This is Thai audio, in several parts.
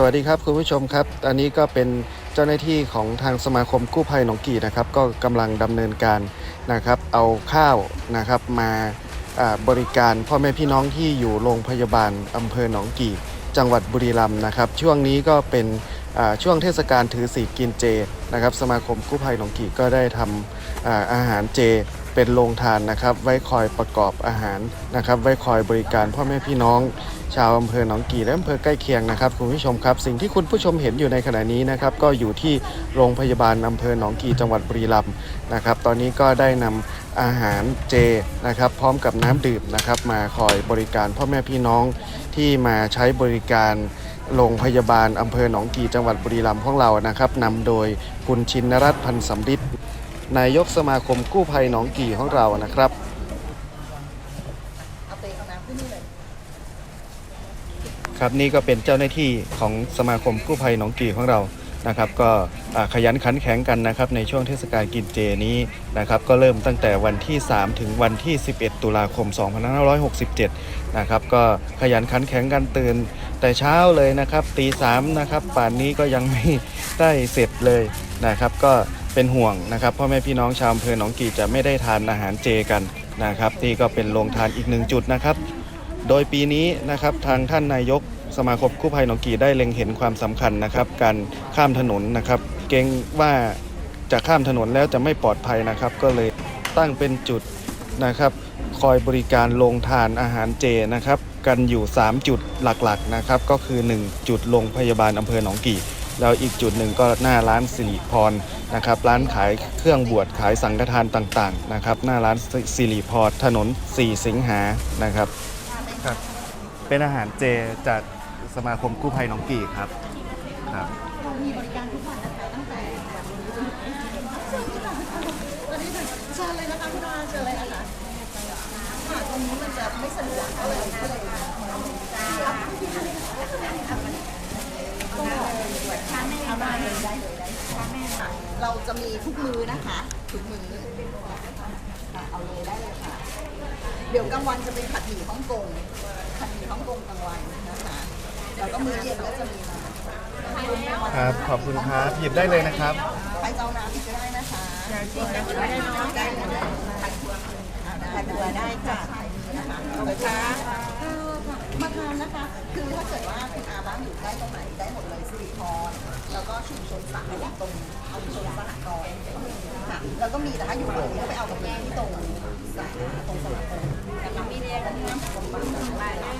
สวัสดีครับคุณผู้ชมครับ อันนี้ก็เป็นเจ้าหน้าที่ของทางสมาคมกู้ภัยหนองกี่นะครับ ก็กำลังดำเนินการนะครับ เอาข้าวนะครับมาบริการพ่อแม่พี่น้องที่อยู่โรงพยาบาลอำเภอหนองกี่ จังหวัดบุรีรัมย์นะครับ ช่วงนี้ก็เป็นช่วงเทศกาลถือศีลกินเจนะครับ สมาคมกู้ภัยหนองกี่ก็ได้ทำอาอาหารเจ เป็นโรงทานนะครับ ไว้คอยประกอบอาหารนะครับ ไว้คอยบริการพ่อแม่พี่น้อง ชาวอำเภอหนองกี่และอำเภอใกล้เคียงนะครับคุณผู้ชมครับ สิ่งที่คุณผู้ชมเห็นอยู่ในขณะนี้นะครับ ก็อยู่ที่โรงพยาบาลอำเภอหนองกี่จังหวัดบุรีรัมย์นะครับ ตอนนี้ก็ได้นำอาหารเจนะครับ พร้อมกับน้ำดื่มนะครับ มาคอยบริการพ่อแม่พี่น้องที่มาใช้บริการโรงพยาบาลอำเภอหนองกี่จังหวัดบุรีรัมย์ของเรานะครับนำโดยคุณชินรัตน์พันธ์สำริด นายกสมาคมกู้ภัยหนองกี่ของเรานะครับครับนี่ก็เป็นเจ้าหน้าที่ของสมาคมกู้ภัยหนองกี่ของเรานะครับ ก็ขยันขันแข็งกันนะครับ ในช่วงเทศกาลกินเจนี้นะครับ ก็เริ่มตั้งแต่วันที่ 3 ถึงวันที่ 11 ตุลาคม 2567 นะครับ ก็ขยันขันแข็งกันตื่น แต่เช้าเลยนะครับตีสามนะครับ ป่านนี้ก็ยังไม่ได้เสร็จเลยนะครับ ก็ เป็นห่วงนะครับพ่อแม่พี่น้องชาวอำเภอหนองกี่จะไม่ได้ทานอาหารเจกันนะครับนี่ก็เป็นโรงทานอีกหนึ่งจุดนะครับ โดยปีนี้นะครับทางท่านนายกสมาคมกู้ภัยหนองกีได้เล็งเห็นความสำคัญนะครับ การข้ามถนนนะครับ เกรงว่าจะข้ามถนนแล้วจะไม่ปลอดภัยนะครับ ก็เลยตั้งเป็นจุดนะครับ คอยบริการโรงทานอาหารเจนะครับ กันอยู่ 3 จุดหลักๆนะครับ ก็คือ 1 จุดโรงพยาบาลอำเภอหนองกี่ แล้วอีกจุดหนึ่งก็หน้าร้านสิริพรนะครับร้านขายเครื่องบวชขายสังฆทานต่างๆนะครับหน้าร้านสิริพรถนน 4 สิงหานะครับครับ เป็นอาหารเจจากสมาคมกู้ภัยหนองกี่ครับครับเรามีบริการทุกวันนะคะตั้งแต่วันนี้จนถึงวันนี้เชิญเลยนะคะคุณอาเชิญเลยนะคะค่ะตรงนี้มันจะไม่สะดวกก็เลยก็เลยเอาได้เลยได้เลยได้ค่ะ เราจะมีทุกมือนะคะ ทุกมือค่ะเอาเลยได้เลยค่ะ เดี๋ยวกลางวันจะเป็นผัดหมี่ฮ่องกง ผัดหมี่ฮ่องกงกลางวันนะคะ แล้วก็มื้อเย็นก็จะมีมาครับขอบคุณครับหยิบได้เลยนะครับ ใครจะเอาน้ำอีกก็ได้นะคะได้ก็ได้เนาะได้เลยผัดถั่วได้ค่ะนะคะเอาเลยค่ะคือ มาทานนะคะ คือถ้าเกิดว่าคุณอาบ้านอยู่ใกล้ตรงไหนได้หมดเลยสิริพรแล้วก็ชุมชนสายตรงชุมชนสหกรณ์ค่ะแล้วก็มีแต่ถ้าอยู่ตรงนี้ก็ไปเอากับแม่ที่ตรงสายตรงสมาคมนะคะมีเรียนกันน้ำผมบ้างได้แล้ว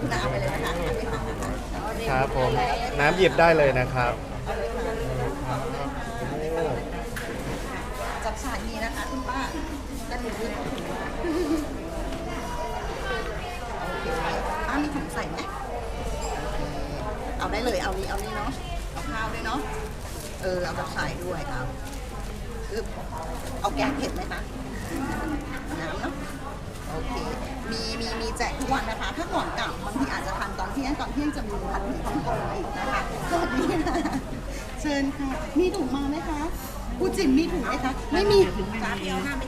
คุณอาไปเลยนะคะไม่ทำนะคะครับผมน้ำหยิบได้เลยนะครับจับฉากนี้นะคะคุณป้าด้านนี้ป้ามีถุงใส่ไหม เอาได้เลยเอานี้เอานี้เนาะเอาข้าวด้วยเนาะเออเอาจับฉายด้วยครับคือเอาแกงเผ็ดไหมคะน้ำเนาะโอเคมีมีมีแจกทุกวันนะคะ ถ้าก่อนกลับบางทีอาจจะทานตอนเที่ยงตอนเที่ยงจะมีผัดหมี่ฮ่องกงอีกนะคะสวัสดีค่ะเชิญค่ะมีถุงมาไหมคะกูจิ๋มมีถุงไหมคะไม่มี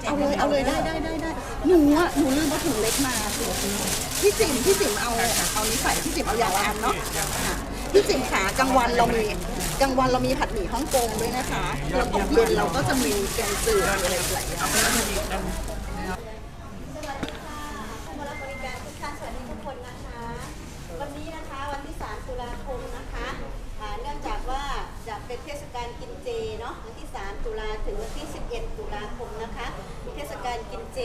เอาเลยเอาเลยได้ได้ได้ได้ หนูอะหนูลืมเอาถุงเล็กมาพี่จิ๋มพี่จิ๋มเอาเอานี้ใส่พี่จิ๋มเอายาวอันเนาะค่ะพี่จิ๋มขากลางวันเรามีกลางวันเรามีผัดหมี่ฮ่องกงด้วยนะคะแล้วตกเย็นเราก็จะมีแกงจืดอะไรหลายอย่าง ผู้รับบริการทุกท่านสวัสดีทุกคนนะคะ วันนี้นะคะวันที่ 3 ตุลาคมนะคะอ่าเนื่องจากว่าจะเป็นเทศกาลกินเจเนาะวันที่ 3 ตุลาถึงวันที่ 11 ตุลาคมนะคะ เทศกาลกิน เจ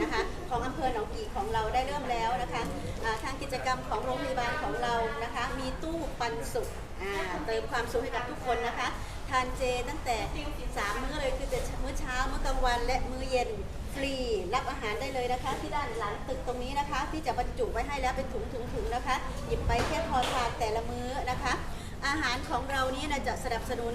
นะคะของอำเภอหนองกี่ของเราได้เริ่มแล้วนะคะทางกิจกรรมของโรงพยาบาลของเรานะคะมีตู้ปันสุขเติมความสุขให้กับทุกคนนะคะทานเจตั้งแต่3มื้อเลยคือแต่มื้อเช้ามื้อกลางวันและมื้อเย็นฟรีรับอาหารได้เลยนะคะ ที่ด้านหลังตึกตรงนี้นะคะ ที่จะบรรจุไว้ให้แล้วเป็นถุงถุงถุงนะคะ หยิบไปแค่พอทานแต่ละมื้อนะคะ อาหารของเรานี้นะจะสนับสนุน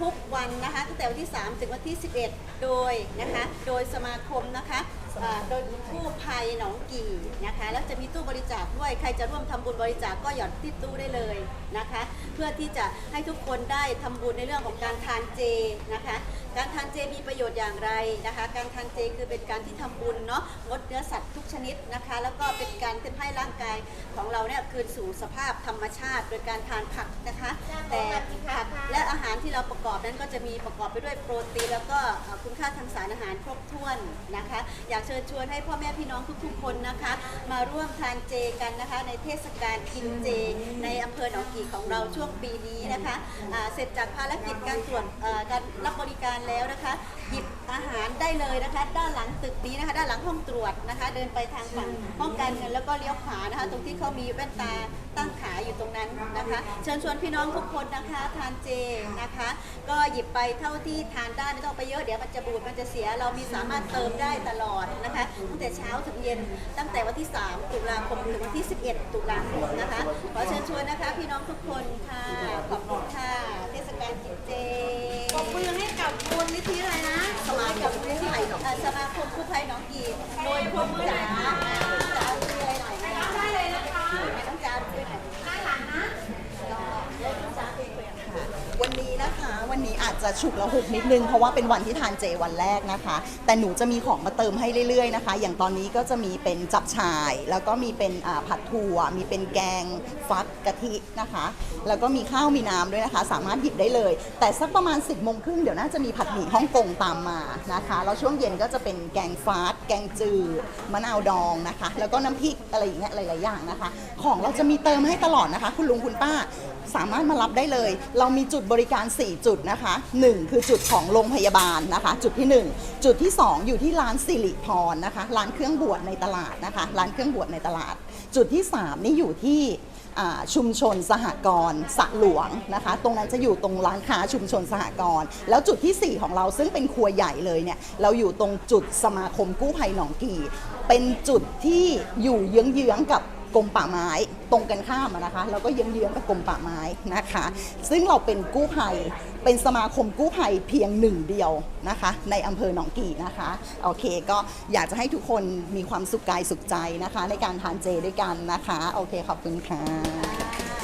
ทุกวันนะคะตั้งแต่วันที่ 3 ถึงวันที่ 11 โดยนะคะโดยสมาคมนะคะ อ่าโดยกู้ภัยหนองกี่นะคะ แล้วจะมีตู้บริจาคด้วยใครจะร่วมทำบุญบริจาคก็หย่อนที่ตู้ได้เลยนะคะ เพื่อที่จะให้ทุกคนได้ทำบุญในเรื่องของการทานเจนะคะ การทานเจมีประโยชน์อย่างไรนะคะ การทานเจคือเป็นการที่ทำบุญเนาะงดเนื้อสัตว์ทุกชนิดนะคะ แล้วก็เป็นการทำให้ร่างกายของเราเนี่ยคืนสู่สภาพธรรมชาติ โดยการทานผักนะคะ แต่ นั้นก็จะมีประกอบไปด้วยโปรตีนแล้วก็คุณค่าทางสารอาหารครบถ้วนนะคะ อยากเชิญชวนให้พ่อแม่พี่น้องทุกๆคนนะคะ มาร่วมทานเจกันนะคะ ในเทศกาลกินเจ ในอำเภอหนองกี่ของเราช่วงปีนี้นะคะเสร็จจากภารกิจการตรวจการรับบริการแล้วนะคะหยิบอาหารได้เลยนะคะ ด้านหลังตึกนี้นะคะ ด้านหลังห้องตรวจนะคะ เดินไปทางฝั่งห้องการเงินแล้วก็เลี้ยวขวานะคะ ตรงที่เขามีแว่นตาตั้งขาย นะคะ เชิญชวนพี่น้องทุกคนนะคะทานเจนะคะ ก็หยิบไปเท่าที่ทานได้ไม่ต้องไปเยอะเดี๋ยวมันจะบูดมันจะเสียเรามีสามารถเติมได้ตลอดนะคะตั้งแต่เช้าถึงเย็นตั้งแต่วันที่ 3 ตุลาคมถึงวันที่ 11 ตุลาคมนะคะขอเชิญชวนนะคะ พี่น้องทุกคนค่ะขอบคุณค่ะ เทศกาลกินเจ ปรบมือให้กับมูลนิธิอะไรนะ สมาคมกู้ภัยหนอง เอ่อสมาคมกู้ภัยหนองกีโดยคุณจ๋าจ๋าคุยอะไรหน่อยนะได้เลยนะคะต้องจ๋าคุยหน่อยด้านหลังนะเดี๋ยวต้องจ๋าคุยคุยกันค่ะ วันนี้นะคะ วันนี้อา จะฉุกละหุกนิดนึง เพราะว่าเป็นวันที่ทานเจวันแรกนะคะ แต่หนูจะมีของมาเติมให้เรื่อยๆนะคะ อย่างตอนนี้ก็จะมีเป็นจับฉ่าย แล้วก็มีเป็นผัดถั่ว มีเป็นแกงฟักกะทินะคะ แล้วก็มีข้าวมีน้ำด้วยนะคะ สามารถหยิบได้เลย แต่สักประมาณ 10บโมงครึ่งเดี๋ยวน่าจะมีผัดหมี่ฮ่องกงตามมานะคะแล้วช่วงเย็นก็จะเป็นแกงฟักแกงจืดมะนาวดองนะคะ แล้วก็น้ำพริกอะไรอย่างเงี้ยหลายๆอย่างนะคะ ของเราจะมีเติมให้ตลอดนะคะ คุณลุงคุณป้าสามารถมารับได้เลย เรามีจุดบริการ 4 จุดนะคะ1 คือจุดของโรงพยาบาลนะคะ จุดที่ 1 จุดที่ 2 อยู่ที่ร้านสิริพรนะคะร้านเครื่องบวชในตลาดนะคะ ร้านเครื่องบวชในตลาด จุดที่ 3 นี่อยู่ที่ชุมชนสหกรณ์สะหลวงนะคะ ตรงนั้นจะอยู่ตรงร้านค้าชุมชนสหกรณ์แล้วจุดทีสี่4 ของเราซึ่งเป็นครัวใหญ่เลยเนี่ยเราอยู่ตรงจุดสมาคมกู้ภัยหนองกี่เป็นจุดที่อยู่เยื้องๆกับ กรมป่าไม้ตรงกันข้ามนะคะแล้วก็เยื้องๆกับกรมป่าไม้นะคะ ซึ่งเราเป็นกู้ภัยเป็นสมาคมกู้ภัยเพียงหนึ่งเดียวนะคะ ในอำเภอหนองกี่นะคะโอเคก็อยากจะให้ทุกคนมีความสุขกายสุขใจนะคะ ในการทานเจด้วยกันนะคะโอเคขอบคุณค่ะ